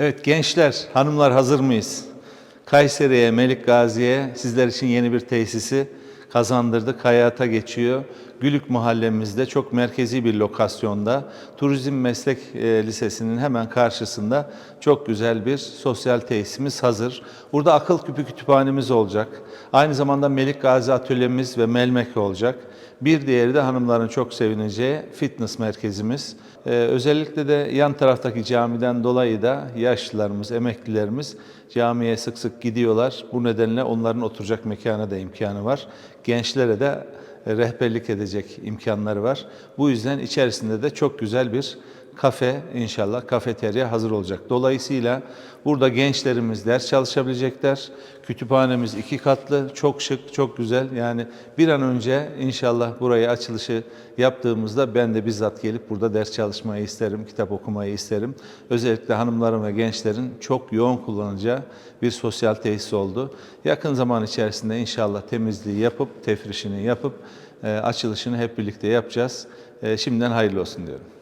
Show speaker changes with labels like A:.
A: Evet gençler, hanımlar hazır mıyız? Kayseri'ye, Melik Gazi'ye sizler için yeni bir tesisi kazandırdık, hayata geçiyor. Gülük mahallemizde çok merkezi bir lokasyonda Turizm Meslek e, Lisesi'nin hemen karşısında çok güzel bir sosyal tesisimiz hazır. Burada akıl küpü kütüphanemiz olacak. Aynı zamanda Melik Gazi atölyemiz ve Melmek olacak. Bir diğeri de hanımların çok sevineceği fitness merkezimiz. Ee, özellikle de yan taraftaki camiden dolayı da yaşlılarımız, emeklilerimiz camiye sık sık gidiyorlar. Bu nedenle onların oturacak mekana da imkanı var. Gençlere de rehberlik edecek imkanları var. Bu yüzden içerisinde de çok güzel bir kafe inşallah kafeterya hazır olacak. Dolayısıyla burada gençlerimiz ders çalışabilecekler. Kütüphanemiz iki katlı, çok şık, çok güzel. Yani bir an önce inşallah burayı açılışı yaptığımızda ben de bizzat gelip burada ders çalışmayı isterim, kitap okumayı isterim. Özellikle hanımların ve gençlerin çok yoğun kullanacağı bir sosyal tesis oldu. Yakın zaman içerisinde inşallah temizliği yapıp, tefrişini yapıp e, açılışını hep birlikte yapacağız. E, Şimdiden hayırlı olsun diyorum.